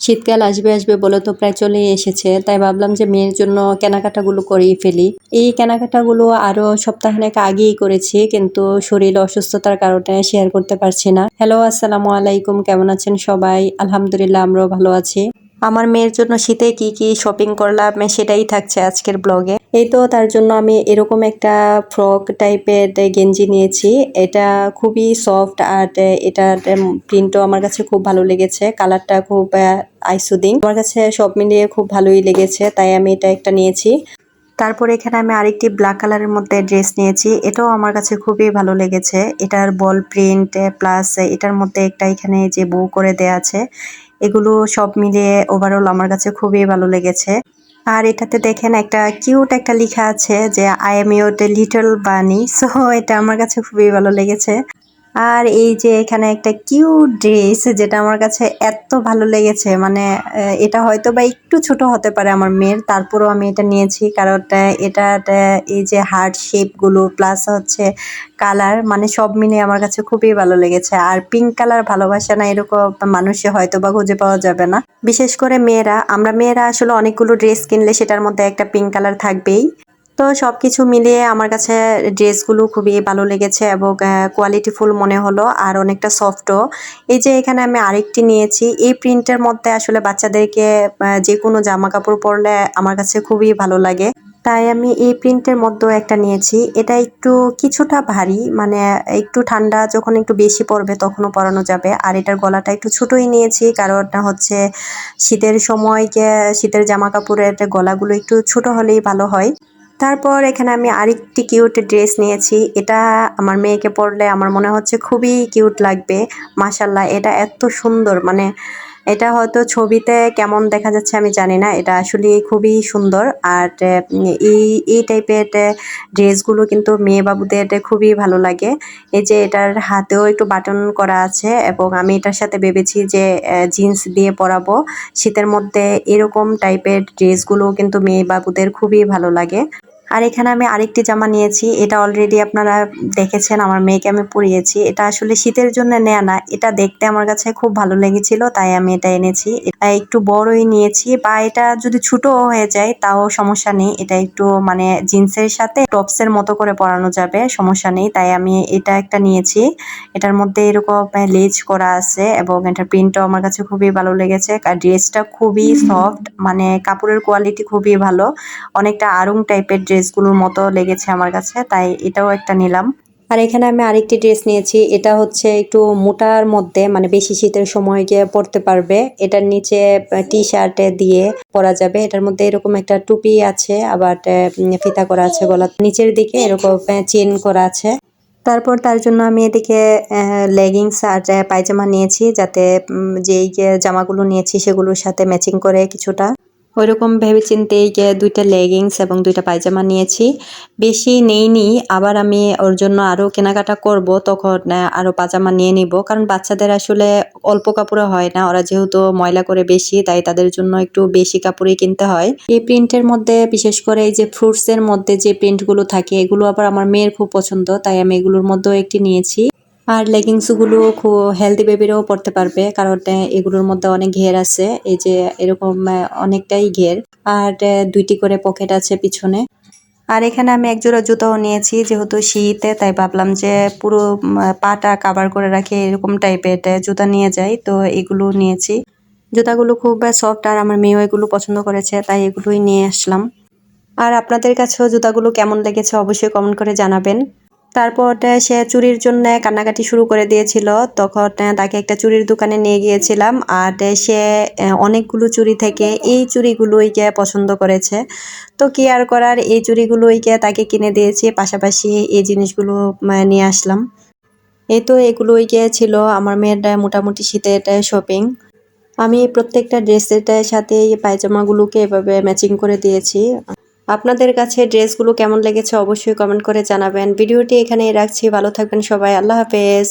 শীতকাল আসবে আসবে বলে তো প্রায় চলেই এসেছে। তাই ভাবলাম যে মেয়ের জন্য কেনাকাটাগুলো করেই ফেলি। এই কেনাকাটাগুলো আরও সপ্তাহখানেক আগেই করেছি, কিন্তু শরীর অসুস্থতার কারণে শেয়ার করতে পারছি না। হ্যালো আসসালামু আলাইকুম, কেমন আছেন সবাই? আলহামদুলিল্লাহ, আমরাও ভালো আছি। আমার মেয়ের জন্য শীতে কি কি শপিং করলাম, সেটাই থাকছে আজকের ব্লগে এই তো তার জন্য আমি এরকম একটা ফ্রক টাইপের গেঞ্জি নিয়েছি। এটা খুবই সফট আর এটা প্রিন্টও আমার কাছে খুব ভালো লেগেছে। কালারটা খুব আইসুদিং আমার কাছে সব মিলিয়ে খুব ভালোই লেগেছে, তাই আমি এটা একটা নিয়েছি। তারপরে এখানে আমি আরেকটি ব্ল্যাক কালারের মধ্যে ড্রেস নিয়েছি। এটাও আমার কাছে খুবই ভালো লেগেছে। এটার বল প্রিন্ট প্লাস এটার মধ্যে একটা এখানে যে বউ করে দেয়া আছে, এগুলো সব মিলিয়ে ওভারঅল আমার কাছে খুবই ভালো লেগেছে। আর এটাতে দেখেন একটা কিউট একটা লেখা আছে যে I am your little bunny so এটা আমার কাছে খুবই ভালো লেগেছে। আর এই যে এখানে একটা কিউট ড্রেস যেটা আমার কাছে এত ভালো লেগেছে মানে এটা হয়তো বা একটু ছোট হতে পারে আমার মেয়ের, তারপরেও আমি এটা নিয়েছি কারণ এটা এই যে হার্ট শেপগুলো প্লাস হচ্ছে কালার মানে সব মিলিয়ে আমার কাছে খুবই ভালো লেগেছে। আর পিঙ্ক কালার ভালোবাসা না এরকম মানুষে হয়তো বা খুঁজে পাওয়া যাবে না। বিশেষ করে মেয়েরা, আমরা মেয়েরা আসলে অনেকগুলো ড্রেস কিনলে সেটার মধ্যে একটা পিঙ্ক কালার থাকবেই। তো সব কিছু মিলিয়ে আমার কাছে ড্রেসগুলো খুবই ভালো লেগেছে এবং কোয়ালিটিফুল মনে হলো আর অনেকটা সফটও এই যে এখানে আমি আরেকটি নিয়েছি। এই প্রিন্টের মধ্যে আসলে বাচ্চাদেরকে যে কোনো জামা কাপড় পরলে আমার কাছে খুবই ভালো লাগে। তাই আমি এই প্রিন্টের মধ্যেও একটা নিয়েছি। এটা একটু কিছুটা ভারী মানে একটু ঠান্ডা, যখন একটু বেশি পড়বে তখনও পরানো যাবে। আর এটার গলাটা একটু ছোটোই নিয়েছি কারণ হচ্ছে শীতের সময় শীতের জামা কাপড়ের গলাগুলো একটু ছোট হলেই ভালো হয়। তারপর এখানে আমি আরেকটি কিউট ড্রেস নিয়েছি। এটা আমার মেয়েকে পরলে আমার মনে হচ্ছে খুবই কিউট লাগবে। মাশাল্লাহ এটা এত সুন্দর। মানে এটা হয়তো ছবিতে কেমন দেখা যাচ্ছে আমি জানি না। এটা আসলে খুবই সুন্দর। আর এই এই টাইপের ড্রেসগুলো কিন্তু মেয়ে বাবুদের খুবই ভালো লাগে। এই যে এটার হাতেও একটু বাটন করা আছে এবং আমি এটার সাথে ভেবেছি যে জিন্স দিয়ে পরাবো। শীতের মধ্যে এরকম টাইপের ড্রেসগুলো কিন্তু মেয়ে বাবুদের খুবই ভালো লাগে। আর এখানে আমি আরেকটি জামা নিয়েছি। এটা অলরেডি আপনারা দেখেছেন আমার মেয়েকে আমি পরিয়েছি। এটা আসলে শীতের জন্য নেয়া না এটা দেখতে আমার কাছে খুব ভালো লেগেছিল তাই আমি এটা এনেছি। এটা একটু বড়ই নিয়েছি বা এটা যদি ছোট হয়ে যায় তাও সমস্যা নেই। এটা একটু মানে জিন্সের সাথে টপসের মতো করে পরানো যাবে সমস্যা নেই। তাই আমি এটা একটা নিয়েছি। এটার মধ্যে এরকম লেজ করা আছে এবং এটার প্রিন্টও আমার কাছে খুবই ভালো লেগেছে। আর ড্রেসটা খুবই সফট মানে কাপড়ের কোয়ালিটি খুবই ভালো। অনেকটা আরং টাইপের ড্রেসগুলোর মতো লেগেছে আমার কাছে, তাই এটাও একটা নিলাম। আর এখানে আমি আরেকটি ড্রেস নিয়েছি, এটা হচ্ছে একটু মোটার মধ্যে মানে বেশি শীতের সময় গিয়ে পরতে পারবে। এটার নিচে টি শার্টে দিয়ে পরা যাবে। এটার মধ্যে এরকম একটা টুপি আছে, আবার ফিতা করা আছে গলার। নিচের দিকে এরকম চেন করা আছে। তারপর তার জন্য আমি এদিকে লেগিংস আর পায়জামা নিয়েছি, যাতে যেই জামাগুলো নিয়েছি সেগুলোর সাথে ম্যাচিং করে কিছুটা। ওইরকম ভেবে চিন্তে এই যে দুইটা লেগিংস এবং দুইটা পায়জামা নিয়েছি। বেশি নেইনি, আবার আমি ওর জন্য আরও কেনাকাটা করব, তখন আরও পাজামা নিয়ে নিব। কারণ বাচ্চাদের আসলে অল্প কাপড়ে হয় না, ওরা যেহেতু ময়লা করে বেশি, তাই তাদের জন্য একটু বেশি কাপড়ই কিনতে হয়। এই প্রিন্টের মধ্যে, বিশেষ করে এই যে ফ্রুটসের মধ্যে যে প্রিন্টগুলো থাকে, এগুলো আবার আমার মেয়ের খুব পছন্দ, তাই আমি এগুলোর মধ্যেও একটি নিয়েছি। আর লেগিংসগুলো খুব হেলদি বেবিরাও পরতে পারবে, কারণ এগুলোর মধ্যে অনেক ঘের আছে, এই যে এরকম অনেকটাই ঘের। আর দুইটি করে পকেট আছে পিছনে। আর এখানে আমি একজোড়া জুতাও নিয়েছি, যেহেতু শীতে, তাই ভাবলাম যে পুরো পাটা কাভার করে রাখে, এরকম টাইপের জুতা নিয়ে যাই, তো এগুলো নিয়েছি। জুতাগুলো খুব সফট আর আমার মেয়েও এগুলো পছন্দ করেছে, তাই এগুলোই নিয়ে আসলাম। আর আপনাদের কাছেও জুতাগুলো কেমন লেগেছে, অবশ্যই কমেন্ট করে জানাবেন। তারপর সে চুরির জন্য কান্নাকাটি শুরু করে দিয়েছিল। তখন তাকে একটা চুরির দোকানে নিয়ে গিয়েছিলাম আর সে অনেকগুলো চুরি থেকে এই চুরিগুলোইকে পছন্দ করেছে। তো কি আর করার, এই চুরিগুলোইকে তাকে কিনে দিয়েছি, পাশাপাশি এই জিনিসগুলো নিয়ে আসলাম। এই তো এগুলোই ছিল আমার মেয়ের মোটামুটি শীতের শপিং আমি প্রত্যেকটা ড্রেসের সাথে এই পায়জামাগুলোকে এভাবে ম্যাচিং করে দিয়েছি। আপনাদের কাছে ড্রেসগুলো কেমন লেগেছে অবশ্যই কমেন্ট করে জানাবেন। ভিডিওটি এখানেই রাখছি। ভালো থাকবেন সবাই। আল্লাহ হাফেজ।